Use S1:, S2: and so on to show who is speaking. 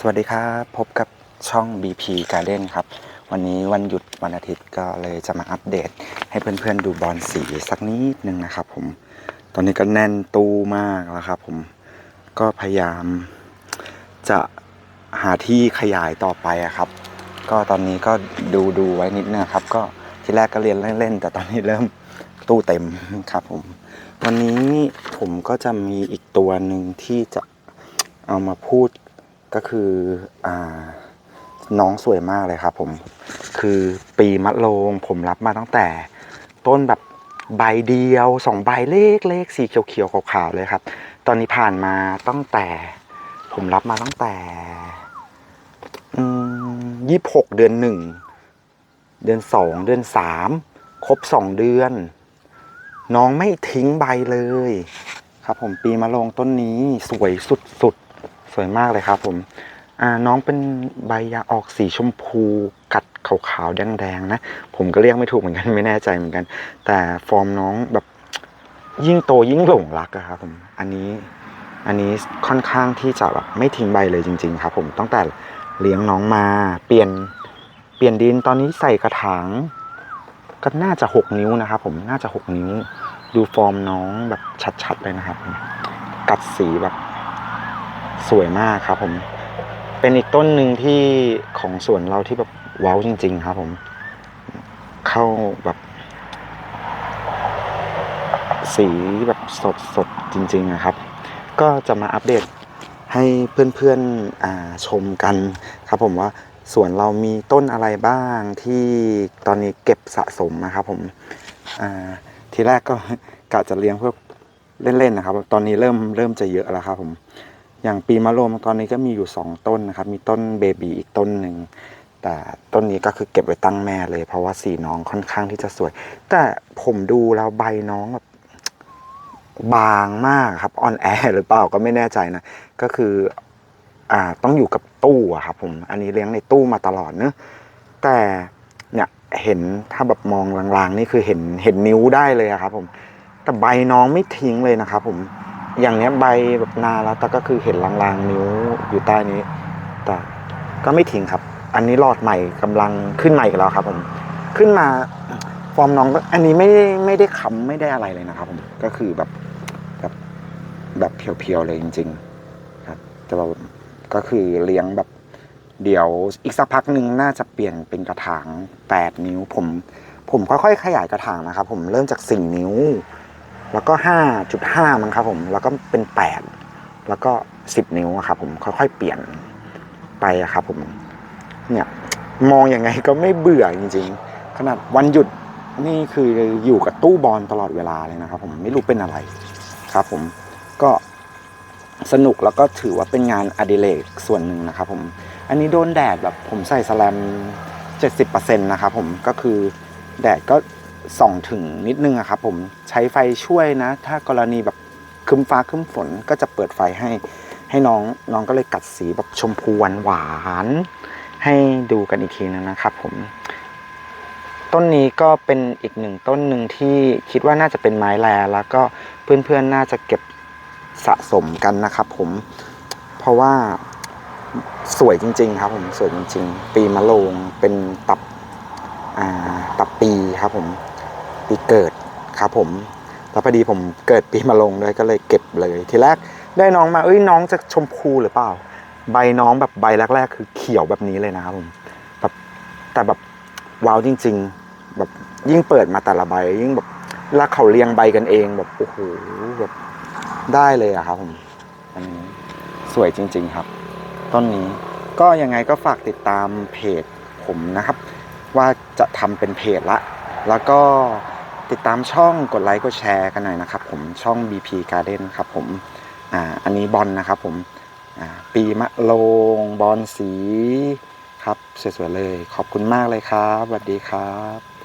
S1: สวัสดีครับ พบกับช่อง BP Garden ครับ วันนี้วันหยุดวันอาทิตย์ก็เลยจะมาอัปเดต ให้เพื่อนๆดูบอลสีสักนิดนึงนะครับผม ตอนนี้ก็แน่นตู้มากแล้วครับผม ก็พยายามจะหาที่ขยายต่อไปอะครับ ก็ตอนนี้ก็ดูดูไว้นิดนึงครับ ก็ที่แรกก็เรียนเล่นๆ แต่ตอนนี้เริ่มตู้เต็มครับผม วันนี้ผมก็จะมีอีกตัวหนึ่งที่จะเอามาพูด ก็คืออ่าน้องสวยมากเลยครับผมคือปีมะโรงผมรับมาตั้งแต่ต้นแบบใบเดียวสองใบเล็กๆสีเขียวๆขาวๆเลยครับ ตอนนี้ผ่านมาตั้งแต่ผมรับมาตั้งแต่ยี่หกเดือนหนึ่งเดือนสองเดือนสามครบสองเดือน น้องไม่ทิ้งใบเลย ครับผมปีมะโรงต้นนี้สวยสุดๆ สวยมากเลยครับผมน้องเป็นใบยาออกสีชมพูกัดขาวๆแดงๆนะ ผมก็เรียกไม่ถูกเหมือนกันไม่แน่ใจเหมือนกัน แต่ฟอร์มน้องแบบยิ่งโตยิ่งหลงรักอะครับผมอันนี้อันนี้ค่อนข้างที่จะแบบไม่ทิ้งใบเลยจริง ๆ ครับ ผมตั้งแต่เลี้ยงน้องมาเปลี่ยนเปลี่ยนดินตอนนี้ใส่กระถางก็น่าจะหกนิ้วนะครับผมน่าจะหกนิ้ว ดูฟอร์มน้องแบบชัดๆเลยนะครับ กัดสีแบบ สวยมากครับผม เป็นอีกต้นหนึ่งที่ของสวนเราที่แบบว้าวจริง ๆ ครับผม เข้าแบบ สีแบบสดสดจริงๆนะครับ ก็จะมาอัปเดตให้เพื่อนๆชมกันครับผมว่าสวนเรามีต้นอะไรบ้างที่ตอนนี้เก็บสะสมนะครับผมทีแรกก็กะจะเลี้ยงเพื่อเล่นๆนะครับ ตอนนี้เริ่มเริ่มจะเยอะแล้วครับผม อย่างปีมะโรงตอนนี้ก็มีอยู่สองต้นนะครับ มีต้นเบบีอีกต้นหนึ่ง แต่ต้นนี้ก็คือเก็บไว้ตั้งแม่เลย เพราะว่าสีน้องค่อนข้างที่จะสวย แต่ผมดูแล้วใบน้องแบบบางมากครับออนแอร์หรือเปล่าก็ไม่แน่ใจนะ ก็คืออ่าต้องอยู่กับตู้อะครับผมอันนี้เลี้ยงในตู้มาตลอดเนอะแต่เนี่ยเห็นถ้าแบบมองลางๆ นี่คือเห็นเห็นนิ้วได้เลยครับผม แต่ใบน้องไม่ทิ้งเลยนะครับผม อย่างเนี้ยใบแบบนานแล้วแต่ก็คือเห็นลางๆนิ้วอยู่ใต้นี้ แต่ก็ไม่ทิ้งครับ อันนี้หลอดใหม่กำลังขึ้นใหม่กันแล้วครับผมขึ้นมาฟอร์มน้องอันนี้ไม่ได้ไม่ได้ค้ำไม่ได้อะไรเลยนะครับผมก็คือแบบแบบแบบเพียวๆเลยจริง ๆ ครับแต่ว่าก็คือเลี้ยงแบบเดี๋ยวอีกสักพักหนึ่งน่าจะเปลี่ยนเป็นกระถางแปดนิ้วผม ผมค่อยๆขยายกระถางนะครับ ผมเริ่มจากสี่นิ้ว แล้วก็ห้าจุดห้ามั้งครับผม แล้วก็เป็นแปดแล้วก็สิบนิ้วครับผมค่อยๆ เปลี่ยนไปครับผมเนี่ยมองยังไงก็ไม่เบื่อจริงๆ ขนาดวันหยุดนี่คืออยู่กับตู้บอลตลอดเวลาเลยนะครับ ผมไม่รู้เป็นอะไรครับ ผมก็สนุกแล้วก็ถือว่าเป็นงานอดิเรกส่วนหนึ่งนะครับ ผมอันนี้โดนแดดแบบผมใส่สแลม70%นะครับผมก็คือแดดก็ ส่องถึงนิดนึงอะครับผมใช้ไฟช่วยนะ ถ้ากรณีแบบคึมฟ้าคึมฝนก็จะเปิดไฟให้ ให้น้องน้องก็เลยกัดสีแบบชมพูหวานหวานให้ดูกันอีกทีนึงนะครับ ผม ต้นนี้ก็เป็นอีกหนึ่งต้นหนึ่งที่คิดว่าน่าจะเป็นไม้แลแล้วก็เพื่อนๆน่าจะเก็บสะสมกันนะครับผมเพราะว่าสวยจริง ๆ ครับ ผมสวยจริง ๆ ปีมะโรงเป็นตับตับปีครับผม ปีเกิดครับผมแล้วพอดีผมเกิดปีมะโรงด้วยก็เลยเก็บเลย ทีแรกได้น้องมาเอ้ยน้องจะชมพูหรือเปล่า ใบน้องแบบใบแรกๆ คือเขียวแบบนี้เลยนะครับผมแบบแต่แบบว้าวจริง ๆ แบบยิ่งเปิดมาแต่ละใบ ยิ่งแบบแล้วเขาเรียงใบกันเองแบบโอ้โหแบบได้เลยอะครับผมอันนี้สวยจริง ๆ ครับต้นนี้ก็ยังไงก็ฝากติดตามเพจผมนะครับ ว่าจะทำเป็นเพจละ แล้วก็ ติดตามช่องกดไลค์กดแชร์กันหน่อยนะครับผมช่อง BP Garden ครับผมอ่าอันนี้บอลนะครับผมอ่าปีมะโรงบอลสีครับสวยๆเลย ขอบคุณมากเลยครับสวัสดีครับ